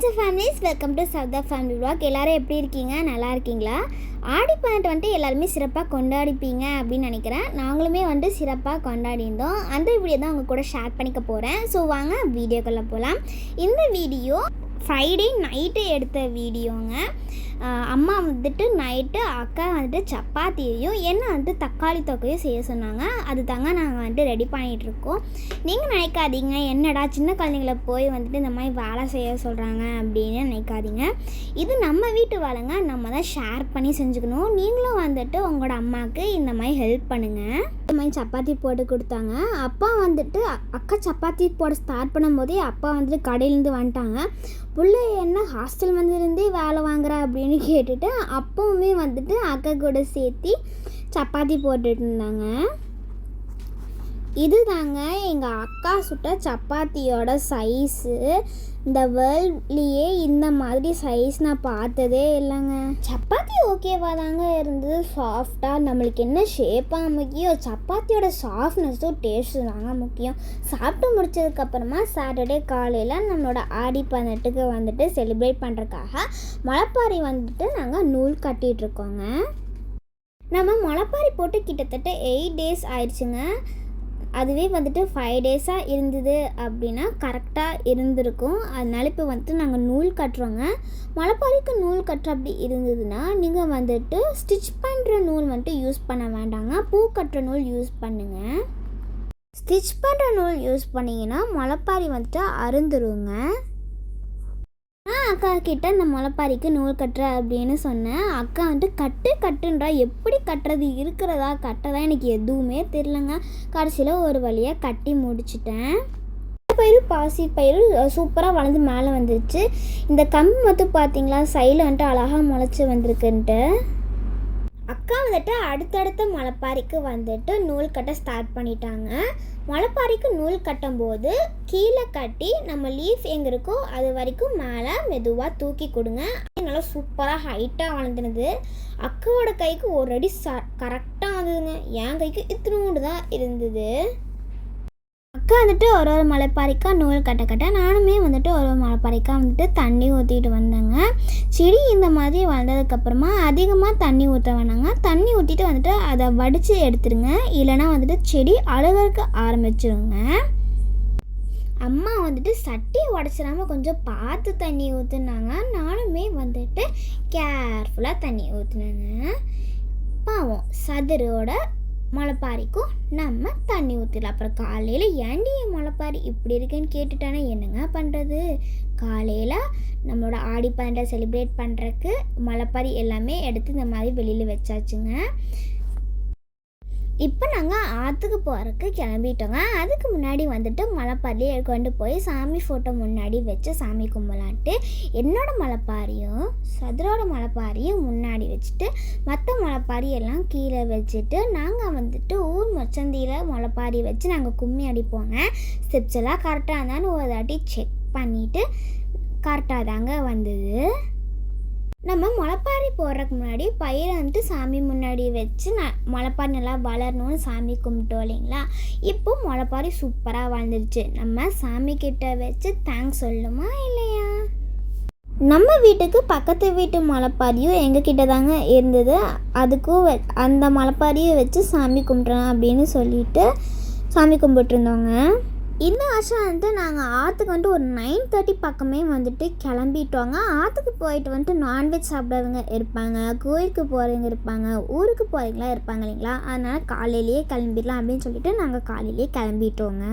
Friends families welcome to Sowdha family vlog. எல்லோரும் எப்படி இருக்கீங்க? நல்லா இருக்கீங்களா? ஆடி பதினெட்டு வந்துட்டு எல்லாருமே சிறப்பாக கொண்டாடிப்பீங்க அப்படின்னு நினைக்கிறேன். நாங்களுமே வந்துட்டு சிறப்பாக கொண்டாடியிருந்தோம். அந்த வீடியோ தான் உங்கள் கூட ஷேர் பண்ணிக்க போகிறேன் ஸோ வாங்க வீடியோக்குள்ளே போகலாம் இந்த வீடியோ ஃப்ரைடே நைட்டு எடுத்த வீடியோங்க. அம்மா வந்துட்டு நைட்டு அக்கா வந்துட்டு சப்பாத்தியையும் என்ன வந்துட்டு தக்காளி தொக்கையும் செய்ய சொன்னாங்க. அது தாங்க நாங்கள் வந்துட்டு ரெடி பண்ணிகிட்ருக்கோம் நீங்கள் நினைக்காதீங்க. என்னடா சின்ன குழந்தைங்கள போய் வந்துட்டு இந்த மாதிரி வேலை செய்ய சொல்கிறாங்க அப்படின்னு நினைக்காதீங்க. இது நம்ம வீட்டு வேலைங்க. நம்ம தான் ஷேர் பண்ணி செஞ்சுக்கணும். நீங்களும் வந்துட்டு உங்களோட அம்மாவுக்கு இந்த மாதிரி ஹெல்ப் பண்ணுங்கள் இந்த மாதிரி சப்பாத்தி போட்டு கொடுத்தாங்க. அப்பா வந்துட்டு அக்கா சப்பாத்தி போட ஸ்டார்ட் பண்ணும்போதே அப்பா வந்துட்டு கடையிலேருந்து வந்துட்டாங்க. பிள்ளை என்ன ஹாஸ்டல் வந்துருந்தே வேலை வாங்குற அப்படின்னு கேட்டுட்டு அப்பவுமே வந்துட்டு அக்கா கூட சேர்த்து சப்பாத்தி போட்டுட்டு இருந்தாங்க. இதுதாங்க எங்கள் அக்கா சுட்ட சப்பாத்தியோட சைஸு இந்த வேர்ல்ட்லேயே இந்த மாதிரி சைஸ் நான் பார்த்ததே இல்லைங்க. சப்பாத்தி ஓகேவா தாங்க இருந்தது. சாஃப்டாக நம்மளுக்கு என்ன ஷேப்பாக முக்கியம் சப்பாத்தியோட சாஃப்ட்னஸும் டேஸ்ட்டு தாங்க முக்கியம். சாப்பிட்டு முடிச்சதுக்கப்புறமா சாட்டர்டே காலையில் நம்மளோட ஆடி பதினெட்டுக்கு வந்துட்டு செலிப்ரேட் பண்ணுறதுக்காக மலப்பாரி வந்துட்டு நாங்கள் நூல் கட்டிகிட்டு இருக்கோங்க. நம்ம முளைப்பாரி போட்டு கிட்டத்தட்ட எயிட் டேஸ் ஆயிடுச்சுங்க. அதுவே வந்துட்டு ஃபைவ் டேஸாக இருந்தது அப்படின்னா கரெக்டாக இருந்திருக்கும். அதனால இப்போ வந்துட்டு நாங்கள் நூல் கட்டுறோங்க. மலைப்பாறைக்கு நூல் கட்டுற அப்படி இருந்ததுன்னா நீங்கள் வந்துட்டு ஸ்டிச் பண்ணுற நூல் வந்துட்டு யூஸ் பண்ண வேண்டாங்க. பூ கட்டுற நூல் யூஸ் பண்ணுங்கள் ஸ்டிச் பண்ணுற நூல் யூஸ் பண்ணிங்கன்னா முளைப்பாரி வந்துட்டு அருந்துருங்க. அக்கா கிட்ட இந்த முளைப்பாரிக்கு நூல் கட்டுற அப்படின்னு சொன்னேன். அக்கா வந்துட்டு கட்டு கட்டுன்றா எப்படி கட்டுறது? இருக்கிறதா கட்டதா? எனக்கு எதுவுமே தெரிலங்க கடைசியில் ஒரு வழியாக கட்டி முடிச்சிட்டேன். பயிர் பாசி பயிர் சூப்பராக வளர்ந்து மேலே வந்துருச்சு. இந்த கம்பு மட்டும் பார்த்தீங்களா? சைடில் வந்துட்டு அழகாக முளைச்சி வந்திருக்குன்ட்டு. அக்கா வந்துட்டு அடுத்தடுத்த மலைப்பாறைக்கு வந்துட்டு நூல் கட்ட ஸ்டார்ட் பண்ணிட்டாங்க. மலைப்பாறைக்கு நூல் கட்டும்போது கீழே கட்டி நம்ம லீஃப் எங்கே இருக்கோ அது வரைக்கும் மேலே மெதுவாக தூக்கி கொடுங்க. நல்லா சூப்பராக ஹைட்டாக வளர்ந்துனது அக்காவோட கைக்கு ஒரு அடி ச கரெக்டாக வந்ததுங்க என் கைக்கு இத்தினோண்டு தான் இருந்தது. அக்கா வந்துட்டு ஒரு ஒரு மலைப்பாறைக்கா நூல் கட்ட கட்ட நானுமே வந்துட்டு ஒரு ஒரு மலைப்பாறைக்கா வந்துட்டு தண்ணி ஊற்றிட்டு வந்தேங்க. செடி இந்த மாதிரி வளர்ந்ததுக்கப்புறமா அதிகமாக தண்ணி ஊற்ற வேணாங்க. தண்ணி ஊற்றிட்டு வந்துட்டு அதை வடித்து எடுத்துருங்க. இல்லைன்னா வந்துட்டு செடி அழுகிறதுக்கு ஆரம்பிச்சிருங்க. அம்மா வந்துட்டு சட்டி உடச்சிடாமல் கொஞ்சம் பார்த்து தண்ணி ஊற்றுனாங்க நானுமே வந்துட்டு கேர்ஃபுல்லாக தண்ணி ஊற்றுனேங்க பாவம் சதுரோட முளைப்பாரிக்கும் நம்ம தண்ணி ஊற்றிடலாம் அப்புறம் காலையில் ஏண்டி என் முளைப்பாரி இப்படி இருக்குன்னு கேட்டுட்டானா என்னங்க பண்ணுறது காலையில் நம்மளோட ஆடி பன்னெண்டை செலிப்ரேட் பண்ணுறக்கு முளைப்பாரி எல்லாமே எடுத்து இந்த மாதிரி வெளியில் வச்சாச்சுங்க. இப்போ நாங்கள் ஆற்றுக்கு போகிறக்கு கிளம்பிட்டோங்க. அதுக்கு முன்னாடி வந்துட்டு மலைப்பாரியை கொண்டு போய் சாமி ஃபோட்டோ முன்னாடி வச்சு சாமி கும்பலான்ட்டு என்னோட மலைப்பாரியும் சதுரோட மலைப்பாரியும் முன்னாடி வச்சுட்டு மற்ற மலைப்பாரி எல்லாம் கீழே வச்சுட்டு நாங்கள் வந்துட்டு ஊர் மொச்சந்தியில் மலைப்பாரி வச்சு நாங்கள் கும்மி அடிப்போங்க. ஸ்டெப்ஸ் எல்லாம் கரெக்டாக இருந்தாலும் ஒரு தாட்டி செக் பண்ணிவிட்டு கரெக்டாக தாங்க வந்தது. நம்ம முளைப்பாரி போடுறதுக்கு முன்னாடி பயிரை வந்துட்டு சாமி முன்னாடி வச்சு ந முளைப்பாரி நல்லா வளரணும்னு சாமி கும்பிட்டோம் இல்லைங்களா? இப்போ முளைப்பாரி சூப்பராக வளர்ந்துருச்சு. நம்ம சாமி கிட்ட வச்சு தேங்க்ஸ் சொல்லுமா இல்லையா? நம்ம வீட்டுக்கு பக்கத்து வீட்டு முளைப்பாரியும் எங்ககிட்ட தாங்க இருந்தது. அதுக்கும் அந்த மலைப்பாரியை வச்சு சாமி கும்பிட்றோம் அப்படின்னு சொல்லிட்டு சாமி கும்பிட்டுருந்தோங்க. இந்த வருஷம் வந்துட்டு நாங்கள் ஆற்றுக்கு வந்துட்டு ஒரு நைன் தேர்ட்டி பக்கமே வந்துட்டு கிளம்பிட்டோங்க. ஆற்றுக்கு போயிட்டு வந்துட்டு நான்வெஜ் சாப்பிட்றவங்க இருப்பாங்க கோயிலுக்கு போகிறவங்க இருப்பாங்க ஊருக்கு போகிறவங்களாம் இருப்பாங்க இல்லைங்களா? அதனால் காலையிலேயே கிளம்பிடலாம் அப்படின்னு சொல்லிட்டு நாங்கள் காலையிலேயே கிளம்பிட்டோங்க.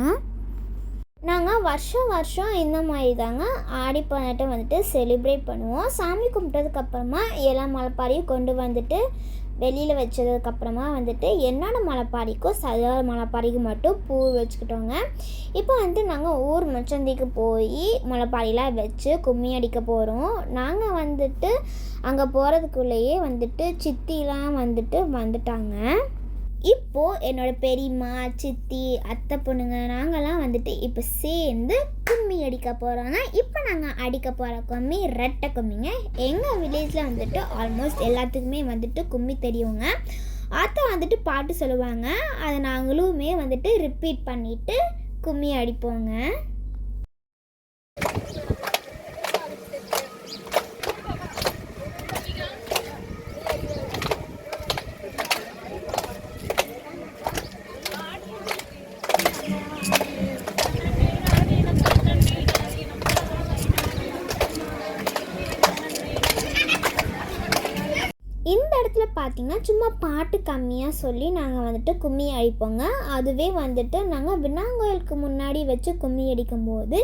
நாங்கள் வருஷம் வருஷம் இந்த மாதிரி தாங்க ஆடி பதினெட்டை வந்துட்டு செலிப்ரேட் பண்ணுவோம். சாமி கும்பிட்டதுக்கப்புறமா எல்லா மலைப்பாரியும் கொண்டு வந்துட்டு வெளியில் வச்சதுக்கப்புறமா வந்துட்டு என்னோட மலைப்பாரிக்கும் சதுர மலைப்பாரிக்கு மட்டும் பூ வச்சுக்கிட்டோங்க. இப்போ வந்துட்டு நாங்கள் ஊர் மச்சந்திக்கு போய் மலைப்பாடிலாம் வச்சு கும்மி அடிக்க போகிறோம் நாங்கள் வந்துட்டு அங்கே போகிறதுக்குள்ளேயே வந்துட்டு சித்திலாம் வந்துட்டு வந்துட்டாங்க. இப்போது என்னோடய பெரியம்மா சித்தி அத்தை பொண்ணுங்க நாங்கள்லாம் வந்துட்டு இப்போ சேர்ந்து கும்மி அடிக்க போகிறோங்க இப்போ நாங்கள் அடிக்க போகிற கும்மி ரெட்டை கும்மிங்க. எங்கள் வில்லேஜில் வந்துட்டு ஆல்மோஸ்ட் எல்லாத்துக்குமே வந்துட்டு கும்மி தெரியுங்க. அத்தை வந்துட்டு பாட்டு சொல்லுவாங்க. அதை நாங்களுமே வந்துட்டு ரிப்பீட் பண்ணிவிட்டு கும்மி அடிப்போங்க. பார்த்தீங்கன்னா சும்மா பாட்டு கம்மியாக சொல்லி நாங்கள் வந்துட்டு கும்மி அடிப்போங்க. அதுவே வந்துட்டு நாங்கள் விண்ணாங்கோயிலுக்கு முன்னாடி வச்சு கும்மி அடிக்கும்போது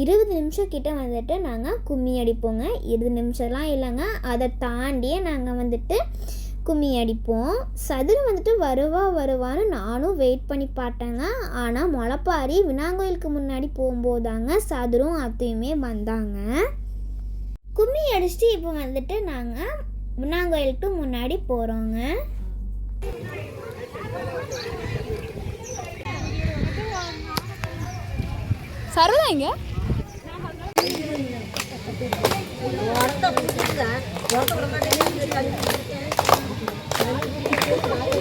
இருபது நிமிஷம் கிட்ட வந்துட்டு நாங்கள் கும்மி அடிப்போங்க. இருபது நிமிஷம்லாம் இல்லைங்க. அதை தாண்டியே நாங்கள் வந்துட்டு கும்மி அடிப்போம். சதுரு வந்துட்டு வருவா வருவான்னு நானும் வெயிட் பண்ணி பார்த்தேங்க. ஆனால் முளப்பாரி வினாங்கோயிலுக்கு முன்னாடி போகும்போதாங்க சதுரும் அத்தையுமே வந்தாங்க. கும்மி அடிச்சுட்டு இப்போ வந்துட்டு நாங்கள் வினாங்கோயிலுக்கு முன்னாடி போகிறோங்க சரதா எங்க இந்த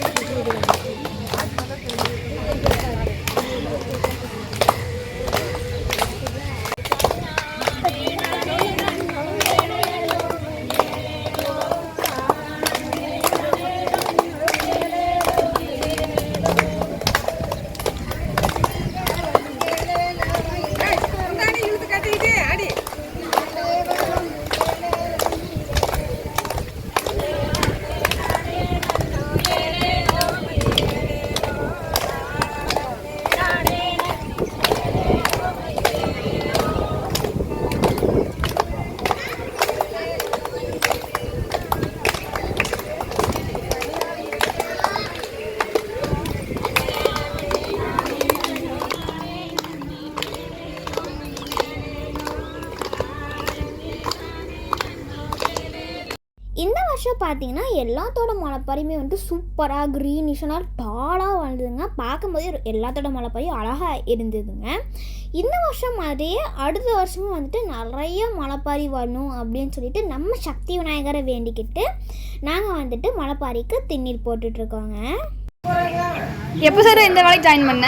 வருஷம் பார்த்தீங்கன்னா எல்லாத்தோட மலைப்பாரியுமே வந்துட்டு சூப்பராக க்ரீனிஷனாக டாலாக வளர்ந்துதுங்க பார்க்கும்போதே எல்லாத்தோட மலைப்பாரியும் அழகாக இருந்ததுங்க. இந்த வருஷம் மாதிரியே அடுத்த வருஷமும் வந்துட்டு நிறைய மலைப்பாரி வரணும் அப்படின்னு சொல்லிட்டு நம்ம சக்தி விநாயகரை வேண்டிக்கிட்டு நாங்கள் வந்துட்டு மலைப்பாரிக்கு திண்ணீர் போட்டுட்ருக்கோங்க. எப்போ சார் இந்த வேலைக்கு ஜாயின் பண்ண?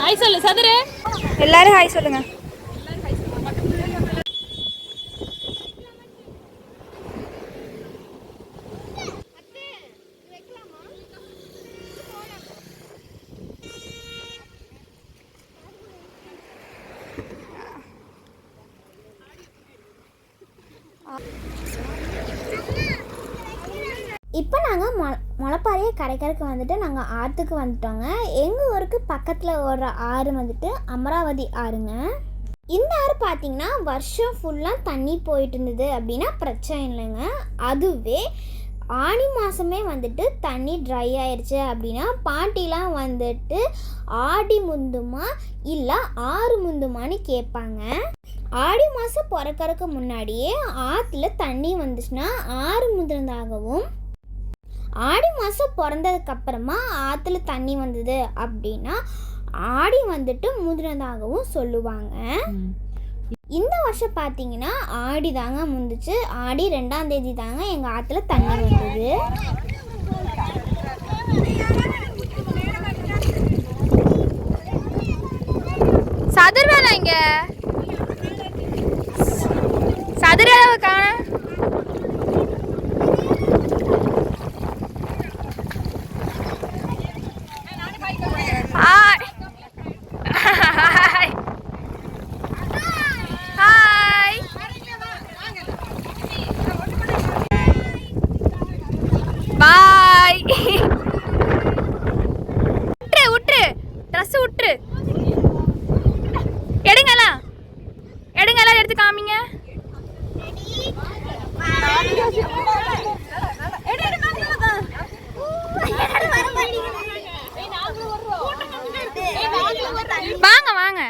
ஹாய் சொல்லு சதுரு. எல்லாரும் ஹாய் சொல்லுங்க. இப்போ நாங்கள் மொ முளப்பாறைய கரைக்கறக்கு வந்துட்டு நாங்கள் ஆற்றுக்கு வந்துட்டோங்க. எங்கள் ஊருக்கு பக்கத்தில் ஓடுற ஆறு வந்துட்டு அமராவதி ஆறுங்க. இந்த ஆறு பார்த்தீங்கன்னா வருஷம் ஃபுல்லாக தண்ணி போயிட்டு இருந்தது அப்படின்னா பிரச்சனை இல்லைங்க. அதுவே ஆணி மாதமே வந்துட்டு தண்ணி ட்ரை ஆயிடுச்சு அப்படின்னா பாட்டிலாம் வந்துட்டு ஆடி முந்துமா இல்லை ஆறு முந்துமான்னு கேட்பாங்க. ஆடி மாதம் பிறக்கறதுக்கு முன்னாடியே ஆற்றுல தண்ணி வந்துச்சுன்னா ஆறு முந்தினதாகவும் ஆடி மாதம் பிறந்ததுக்கு அப்புறமா ஆற்றுல தண்ணி வந்தது அப்படின்னா ஆடி வந்துட்டு முந்தினதாகவும் சொல்லுவாங்க. இந்த வருஷம் பார்த்தீங்கன்னா ஆடி தாங்க முந்துச்சு. ஆடி ரெண்டாம் தேதி தாங்க எங்கள் ஆற்றுல தண்ணி வந்தது. சதுர் வேலை இங்க? சதுர காண ஹாய் ஹாய் ஹாய் பாய் விட்டுரு விட்டுரு ட்ரெஸ் விட்டுரு எடுங்கலாம் எடுங்க எல்லாரும் எடுத்து காமிங்க வாங்க வாங்க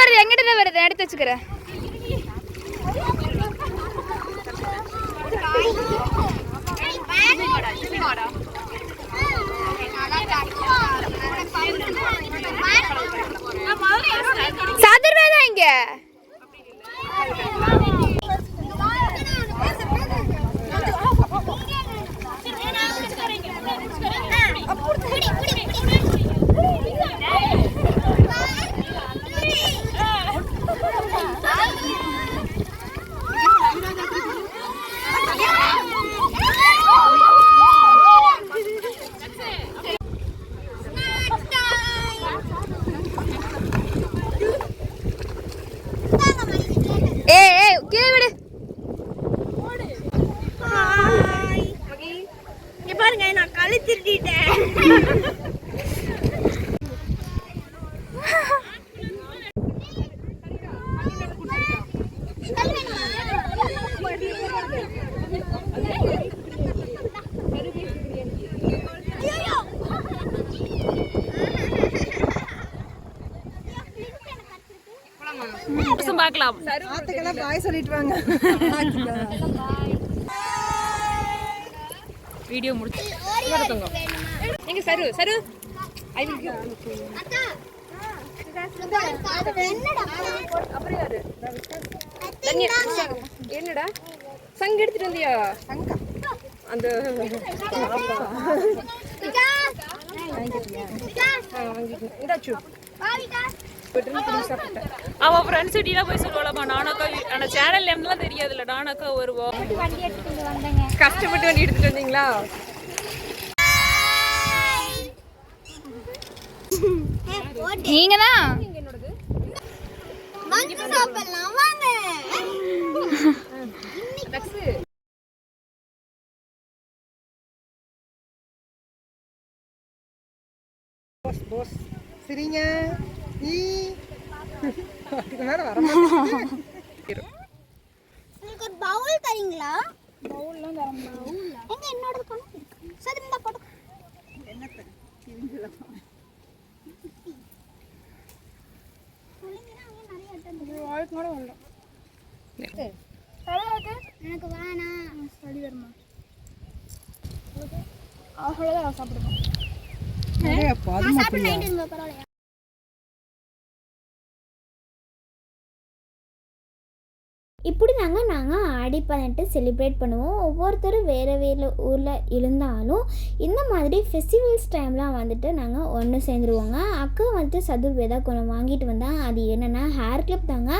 வருது எங்கிட்ட தான் வருது எடுத்து வச்சுக்கிறேன். சதுர்வேதா இங்க. பார்க்கலாம் ஆத்துக்கெல்லாம் பாய் சொல்லிட்டு வாங்க. வீடியோ முடிச்சு. எங்க சரு சரு. ஐ வில் என்னடா? சங்கு எடுத்துட்டு வந்தியா? அந்த இந்தாச்சு அவன் ஃப்ரெண்ட்ஸ் கிட்டலாம் போய் சொல்லுவாளம்மா நானாக்கா அந்த சேனல் நேம்லாம் தெரியாதுல்ல நானாக்கா வருவோம் கஷ்டப்பட்டு வண்டி எடுத்துட்டு வந்தீங்களா? நீங்க தான் சாப்பிடலாம் வாங்க போஸ் சரிங்க. ஈ அதுக்கு மேல வர. உங்களுக்கு ஒரு பவுல் தரீங்களா? பவுல்லாம் தர பவுல் எங்க என்னோட கொண்டு சரி. இந்த போட்டு எனக்கு வேணாம். சளி வருமா அவ்வளோதான் சாப்பிடுவோம் நிறைய பதுமை சாப்பிட்டு நைட்டு இருங்க பரவாயில்லையா? இப்படி தாங்க நாங்கள் ஆடி பதினெட்டு செலிப்ரேட் பண்ணுவோம். ஒவ்வொருத்தரும் வேறு வேறு ஊரில் இருந்தாலும் இந்த மாதிரி ஃபெஸ்டிவல்ஸ் டைம்லாம் வந்துட்டு நாங்கள் ஒன்று சேர்ந்துருவோங்க. அக்கா வந்துட்டு சதுர்வேதா கொஞ்சம் வாங்கிட்டு வந்தால் அது என்னென்னா ஹேர் கிளிப் தாங்க.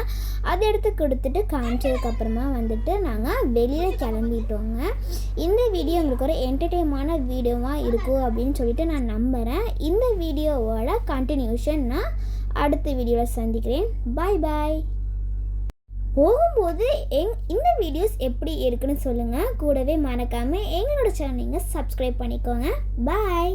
அதை எடுத்து கொடுத்துட்டு காமிச்சதுக்கப்புறமா வந்துட்டு நாங்கள் வெளியில் கிளம்பிட்டோங்க. இந்த வீடியோ உங்களுக்கு ஒரு என்டர்டெயின்மான வீடியோவாக இருக்கும் அப்படின்னு சொல்லிட்டு நான் நம்புகிறேன் இந்த வீடியோவோட கண்டினியூஷன் நான் அடுத்த வீடியோவில் சந்திக்கிறேன். பாய் பாய் போகும்போது எங் இந்த வீடியோஸ் எப்படி இருக்குன்னு சொல்லுங்கள் கூடவே மறக்காமல் எங்களோட சேனல் நீங்கள் சப்ஸ்கிரைப் பண்ணிக்கோங்க. பாய்